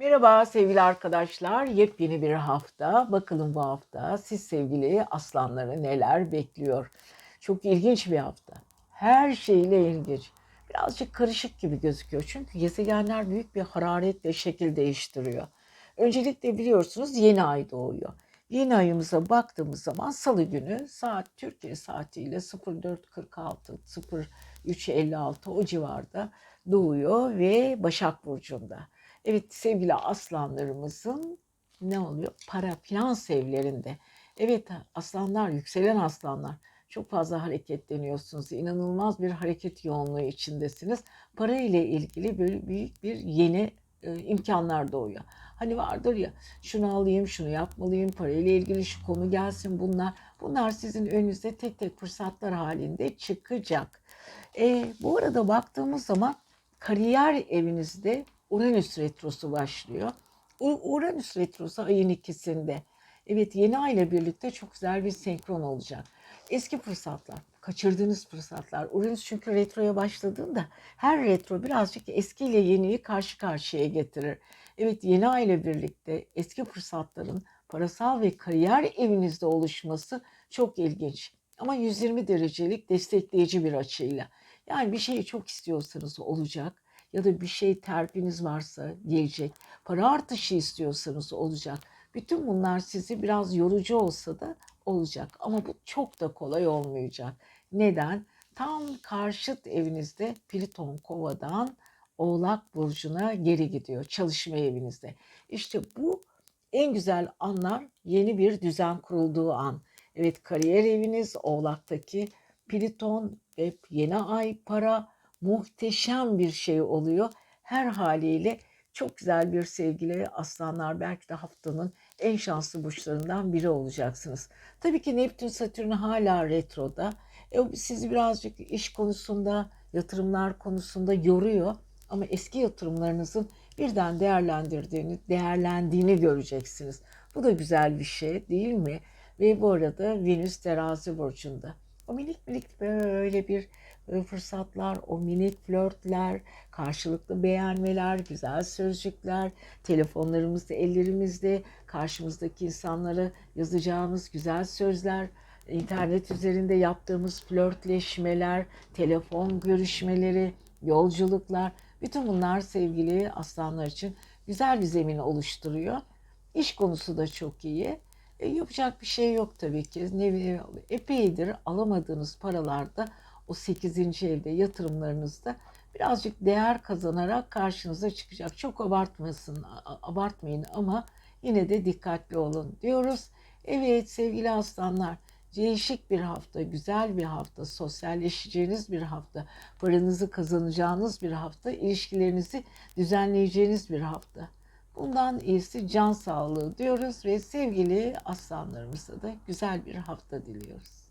Merhaba sevgili arkadaşlar. Yepyeni bir hafta. Bakalım bu hafta siz sevgili aslanları neler bekliyor? Çok ilginç bir hafta. Her şeyle ilginç. Birazcık karışık gibi gözüküyor. Çünkü gezegenler büyük bir hararetle şekil değiştiriyor. Öncelikle biliyorsunuz yeni ay doğuyor. Yeni ayımıza baktığımız zaman salı günü saat Türkiye saatiyle 04.46, 03.56 o civarda doğuyor ve Başak Burcu'nda. Evet sevgili aslanlarımızın ne oluyor? Para, finans evlerinde. Evet aslanlar, yükselen aslanlar. Çok fazla hareketleniyorsunuz. İnanılmaz bir hareket yoğunluğu içindesiniz. Para ile ilgili böyle büyük bir yeni e, imkanlar doğuyor. Hani vardır ya şunu alayım, şunu yapmalıyım, parayla ilgili şu konu gelsin bunlar. Bunlar sizin önünüze tek tek fırsatlar halinde çıkacak. E, bu arada baktığımız zaman kariyer evinizde Uranüs retrosu başlıyor. Uranüs retrosu ayın ikisinde. Evet yeni ay ile birlikte çok güzel bir senkron olacak. Eski fırsatlar, kaçırdığınız fırsatlar. Uranüs çünkü retroya başladığında her retro birazcık eski ile yeniyi karşı karşıya getirir. Evet yeni ay ile birlikte eski fırsatların parasal ve kariyer evinizde oluşması çok ilginç. Ama 120 derecelik destekleyici bir açıyla. Yani bir şeyi çok istiyorsanız olacak ya da bir şey terfiniz varsa gelecek. Para artışı istiyorsanız olacak. Bütün bunlar sizi biraz yorucu olsa da olacak. Ama bu çok da kolay olmayacak. Neden? Tam karşıt evinizde Plüton kovadan Oğlak Burcu'na geri gidiyor çalışma evinizde. İşte bu en güzel anlar yeni bir düzen kurulduğu an. Evet kariyer eviniz Oğlak'taki Plüton ve yeni ay para muhteşem bir şey oluyor. Her haliyle çok güzel bir sevgili aslanlar belki de haftanın en şanslı burçlarından biri olacaksınız. Tabii ki Neptün Satürn hala retroda. E, sizi birazcık iş konusunda, yatırımlar konusunda yoruyor. Ama eski yatırımlarınızın birden değerlendirdiğini, değerlendiğini göreceksiniz. Bu da güzel bir şey değil mi? Ve bu arada Venüs terazi burcunda. O minik minik böyle bir fırsatlar, o minik flörtler, karşılıklı beğenmeler, güzel sözcükler, telefonlarımızda, ellerimizde, karşımızdaki insanlara yazacağımız güzel sözler, internet üzerinde yaptığımız flörtleşmeler, telefon görüşmeleri, yolculuklar, bütün bunlar sevgili aslanlar için güzel bir zemin oluşturuyor. İş konusu da çok iyi. E, yapacak bir şey yok tabii ki. Ne, epeydir alamadığınız paralarda o 8. evde yatırımlarınızda birazcık değer kazanarak karşınıza çıkacak. Çok abartmasın, abartmayın ama yine de dikkatli olun diyoruz. Evet sevgili aslanlar değişik bir hafta, güzel bir hafta, sosyalleşeceğiniz bir hafta, paranızı kazanacağınız bir hafta, ilişkilerinizi düzenleyeceğiniz bir hafta. Bundan iyisi can sağlığı diyoruz ve sevgili aslanlarımıza da güzel bir hafta diliyoruz.